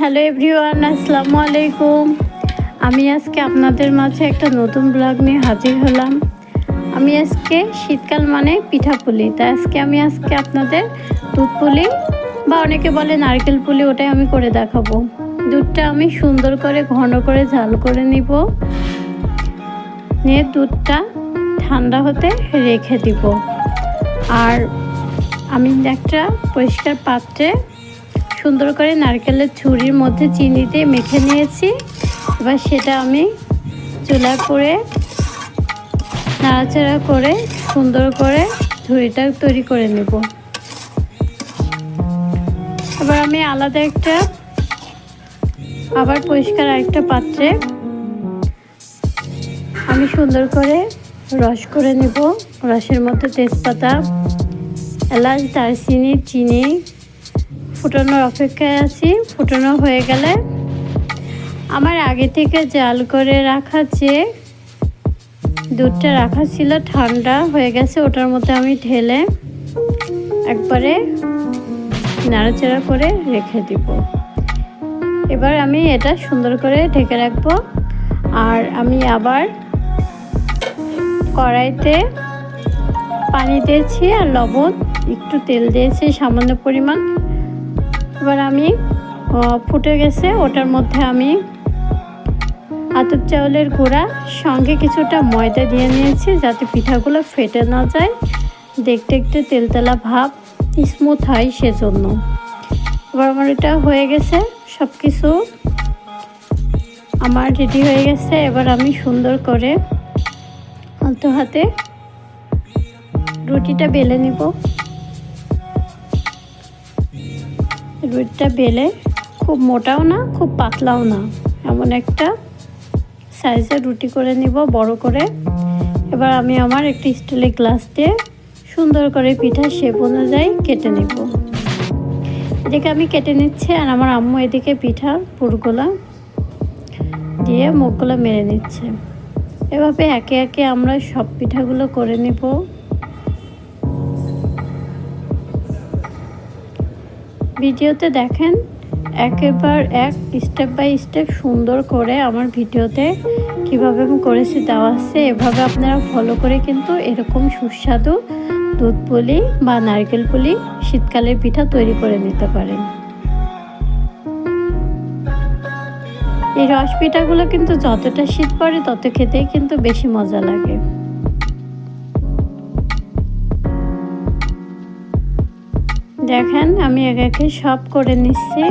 Hello everyone, আসসালামু আলাইকুম। আমি আজকে আপনাদের মাঝে একটা নতুন ব্লগ নিয়ে হাজির হলাম। আমি আজকে শীতকাল মানে পিঠাপুলি, তাই আজকে আমি আজকে আপনাদের দুধ পুলি বা অনেকে বলে নারকেল পুলি ওটাই আমি করে দেখাবো। দুধটা আমি সুন্দর করে, ঘন করে, ঝাল করে নিব। নিয়ে দুধটা ঠান্ডা হতে রেখে দিব। আর আমি একটা পরিষ্কার পাত্রে সুন্দর করে নারকেলের ছুরির মধ্যে চিনিতে মেখে নিয়েছি। এবার সেটা আমি চুলায় করে নাড়াচাড়া করে সুন্দর করে ঝুড়িটা তৈরি করে নেব। এবার আমি আলাদা একটা, আবার পরিষ্কার আরেকটা পাত্রে আমি সুন্দর করে রস করে নেব। রসের মধ্যে তেজপাতা, এলাচ, দারচিনি, চিনি ফুটানোর অপেক্ষায় আছি। ফুটানো হয়ে গেলে আমার আগে থেকে জাল করে রাখা যে দুধটা রাখা ছিল, ঠান্ডা হয়ে গেছে, ওটার মধ্যে আমি ঢেলে একবারে নাড়াচাড়া করে রেখে দিব। এবার আমি এটা সুন্দর করে ঢেকে রাখব। আর আমি আবার কড়াইতে পানি দিয়েছি আর লবণ, একটু তেল দিয়েছি সামান্য পরিমাণ। এবার আমি ফুটে গেছে। ওটার মধ্যে আমি আতপ চাউলের গুঁড়া, সঙ্গে কিছুটা ময়দা দিয়ে নিয়েছি যাতে পিঠাগুলো ফেটে না যায়। দেখতে একটু তেলতেলা ভাব, স্মুথ হয় সেজন্য। এবার আমার এটা হয়ে গেছে সব কিছু আমার রেডি হয়ে গেছে। এবার আমি সুন্দর করে আলতো হাতে রুটিটা বেলে নিব। রুটিটা বেলে খুব মোটাও না, খুব পাতলাও না। এমন একটা সাইজের রুটি করে নিব, বড় করে। এবার আমি আমার একটি স্টিলের গ্লাস দিয়ে সুন্দর করে পিঠা শেপ অনুযায়ী কেটে নিব। এদিকে আমি কেটে নিচ্ছি আর আমার আম্মু এদিকে পিঠা, পুরগুলা দিয়ে মুখগুলো মেরে নিচ্ছে। এভাবে একে একে আমরা সব পিঠাগুলো করে নিব। ভিডিওতে দেখেন একেবার এক স্টেপ বাই স্টেপ সুন্দর করে আমার ভিডিওতে কীভাবে আমি করেছি দেওয়া আছে। এভাবে আপনারা ফলো করে কিন্তু এরকম সুস্বাদু দুধ পুলি বা নারকেল পুলি শীতকালের পিঠা তৈরি করে নিতে পারেন। এই রস পিঠাগুলো কিন্তু যতটা শীত পড়ে তত খেতেই কিন্তু বেশি মজা লাগে। দেখেন আমি একে সব করে নিচ্ছি।